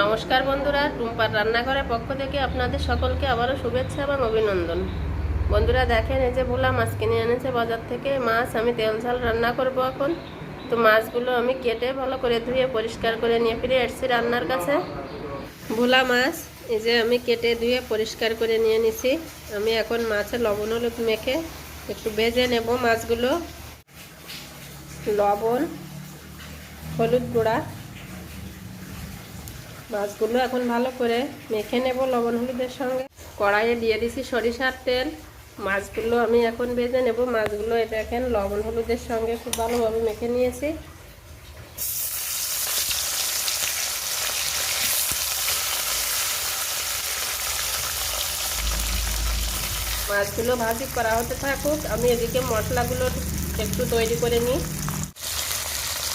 নমস্কার বন্ধুরা, টুম্পার রান্নাঘরের পক্ষ থেকে আপনাদের সকলকে আবারও শুভেচ্ছা এবং অভিনন্দন। বন্ধুরা দেখেন, এই যে ভোলা মাছ কিনে এনেছে বাজার থেকে। মাছ আমি তেল ঝাল রান্না করব এখন। তো মাছগুলো আমি কেটে ভালো করে ধুয়ে পরিষ্কার করে নিয়ে ফিরে এসেছি রান্নার কাছে। ভোলা মাছ, এই যে আমি কেটে ধুয়ে পরিষ্কার করে নিয়ে নিছি। আমি এখন মাছে লবণ হলুদ মেখে একটু ভেজে নেব মাছগুলো। লবণ, হলুদ গুঁড়া মাছগুলো এখন ভালো করে মেখে নেব লবণ হলুদের সঙ্গে। কড়াইয়ে দিয়ে দিছি সরিষার তেল। মাছগুলো আমি এখন ভেজে নেব। মাছগুলো এখন লবণ হলুদের সঙ্গে খুব ভালোভাবে মেখে নিয়েছি। মাছগুলো ভাজি করা হতে থাকুক। আমি এদিকে মশলাগুলো একটু তৈরি করে নিই।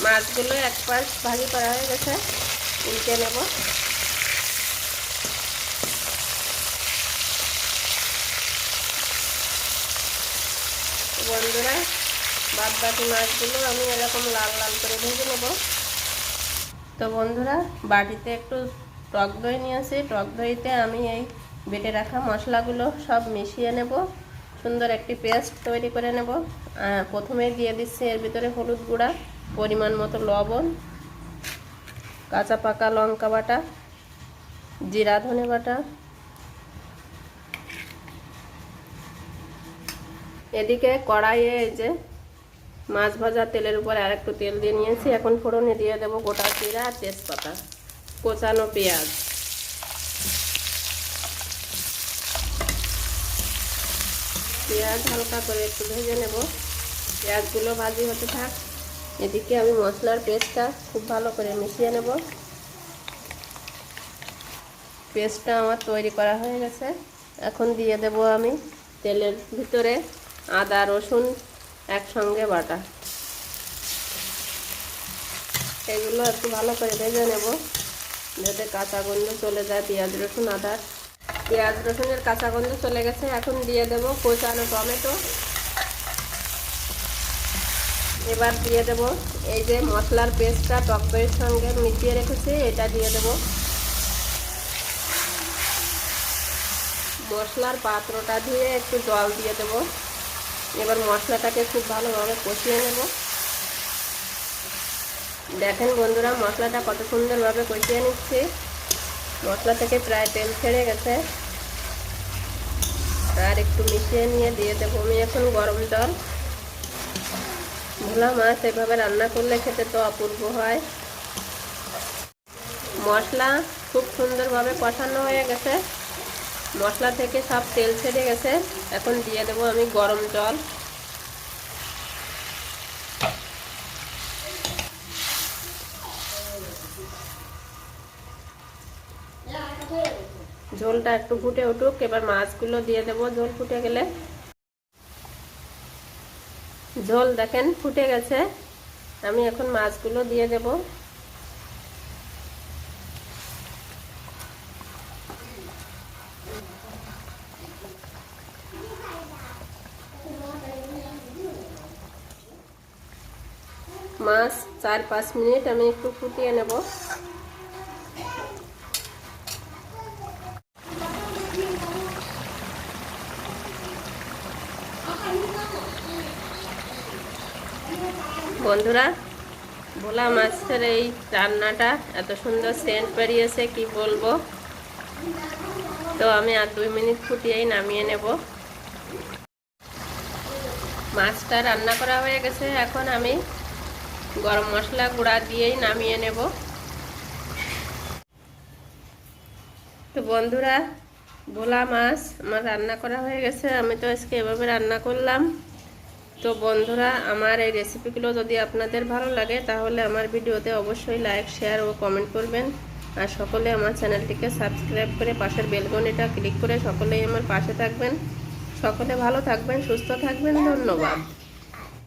মাছগুলো এক পাশ ভাজি করা হয়ে গেছে। উল্টে নেব। বন্ধুরা, বাদ বাকি মাছগুলো আমি এরকম লাল লাল করে ভেজে নেব। তো বন্ধুরা, বাটিতে একটু টক দই নিয়েছি টক দইতে আমি এই বেটে রাখা মশলাগুলো সব মিশিয়ে নেব। সুন্দর একটি পেস্ট তৈরি করে নেব। প্রথমে দিয়ে দিচ্ছি এর ভিতরে হলুদ গুঁড়া, পরিমাণ মতো লবণ কাঁচা পাকা লঙ্কা বাটা, জিরা ধনে বাটা। এদিকে কড়াইয়ে এই যে মাছ ভাজা তেলের উপরে আর একটু তেল দিয়ে নিয়েছি। এখন ফোড়নে দিয়ে দেবো গোটা জিরা আর তেজপাতা, কোচানো পেঁয়াজ। পেঁয়াজ হালকা করে একটু ভেজে নেব। পেঁয়াজগুলো ভাজি হতে থাক। এদিকে আমি মশলার পেস্টটা খুব ভালো করে মিশিয়ে নেব। পেস্টটা আমার তৈরি করা হয়ে গেছে। এখন দিয়ে দেব আমি তেলের ভিতরে আদা, রসুন একসঙ্গে বাটা। এগুলো একটু ভালো করে ভেজে নেব যাতে কাঁচা গন্ধ চলে যায়, পেঁয়াজ, রসুন আদার পেঁয়াজ, রসুনের কাঁচা গন্ধ চলে গেছে। এখন দিয়ে দেব কোচানো টমেটো। এবার দিয়ে দেব এই যে মশলার পেস্টটা টক দইয়ের সঙ্গে মিশিয়ে রেখেছি, এটা দিয়ে দেব। মশলার পাত্রটা ধুয়ে একটু জল দিয়ে দেব। এবার মশলাটাকে খুব ভালোভাবে কষিয়ে নেব। দেখেন বন্ধুরা, মশলাটা কত সুন্দরভাবে কষিয়ে নিচ্ছি। মশলা থেকে প্রায় তেল ছেড়ে গেছে। আর একটু মিশিয়ে নিয়ে দিয়ে দেবো আমি এখন গরম জল। ভোলা মাছ এভাবে রান্না করলে খেতে তো অপূর্ব হয়। মশলা খুব সুন্দরভাবে কষানো হয়ে গেছে। মশলা থেকে সব তেল ছেড়ে গেছে। এখন দিয়ে দেবো আমি গরম জল। ঝোলটা একটু ফুটে উঠুক। এবার মাছগুলো দিয়ে দেবো। ঝোল ফুটে গেলে ঝোল দেখেন ফুটে গেছে। আমি এখন মাছগুলো দিয়ে দেব। মাছ চার পাঁচ মিনিট আমি একটু ফুটিয়ে নেব। বন্ধুরা ভোলা মাছের এই রান্নাটা এত সুন্দর সেন্ট বেরিয়েছে, কি বলব? তো আমি আর দুই মিনিট ফুটিয়েই নামিয়ে নেব। মাছটা রান্না করা হয়ে গেছে, এখন আমি গরম মশলা গুঁড়া দিয়েই নামিয়ে নেব। তো বন্ধুরা ভোলা মাছ আমার রান্না করা হয়ে গেছে, আমি তো আজকে এভাবে রান্না করলাম। তো বন্ধুরা, আমার এই রেসিপিগুলো যদি আপনাদের ভালো লাগে, তাহলে আমার ভিডিওতে অবশ্যই লাইক শেয়ার ও কমেন্ট করবেন। আর সকলে আমার চ্যানেলটিকে সাবস্ক্রাইব করে পাশের বেলকনিটা ক্লিক করে সকলেই আমার পাশে থাকবেন। সকলে ভালো থাকবেন, সুস্থ থাকবেন, ধন্যবাদ।